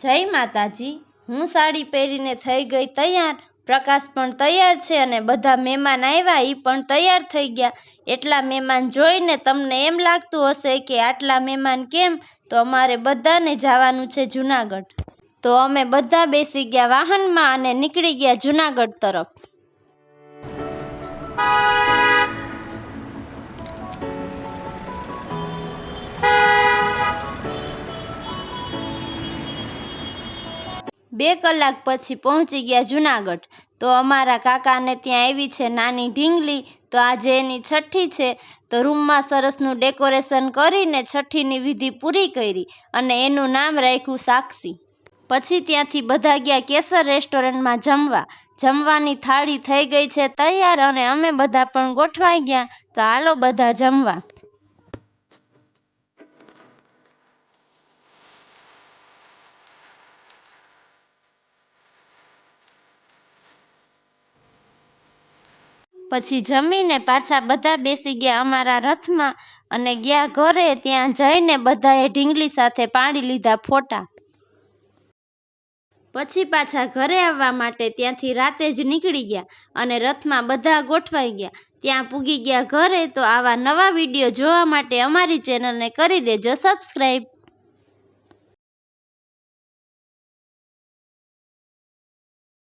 જય માતાજી, હું સાડી પહેરીને થઈ ગઈ તૈયાર, પ્રકાશ પણ તૈયાર છે અને બધા મહેમાન આવ્યા એ પણ તૈયાર થઈ ગયા. એટલા મહેમાન જોઈને તમને એમ લાગતું હશે કે આટલા મહેમાન કેમ? તો અમારે બધાને જવાનું છે જુનાગઢ. તો અમે બધા બેસી ગયા વાહનમાં અને નીકળી ગયા જુનાગઢ તરફ. બે કલાક પછી પહોંચી ગયા જુનાગઢ. તો અમારા કાકાને ત્યાં આવી છે નાની ઢીંગલી. તો આજે એની છઠ્ઠી છે. તો રૂમમાં સરસનું ડેકોરેશન કરીને છઠ્ઠીની વિધિ પૂરી કરી અને એનું નામ રાખ્યું સાક્ષી. પછી ત્યાંથી બધા ગયા કેસર રેસ્ટોરન્ટમાં જમવા. જમવાની થાળી થઈ ગઈ છે, તૈયાર અને અમે બધા પણ ગોઠવાઈ ગયા. તો હાલો બધા જમવા. પછી જમીને પાછા બધા બેસી ગયા અમારા રથમાં અને ગયા ઘરે ત્યાં જઈને બધાએ ઢીંગલી સાથે પાડી લીધા ફોટા. પછી પાછા ઘરે આવવા માટે ત્યાંથી રાતે જ નીકળી ગયા અને રથમાં બધા ગોઠવાઈ ગયા. ત્યાં પૂગી ગયા ઘરે તો આવા નવા વીડિયો જોવા માટે અમારી ચેનલને કરી દેજો સબસ્ક્રાઈબ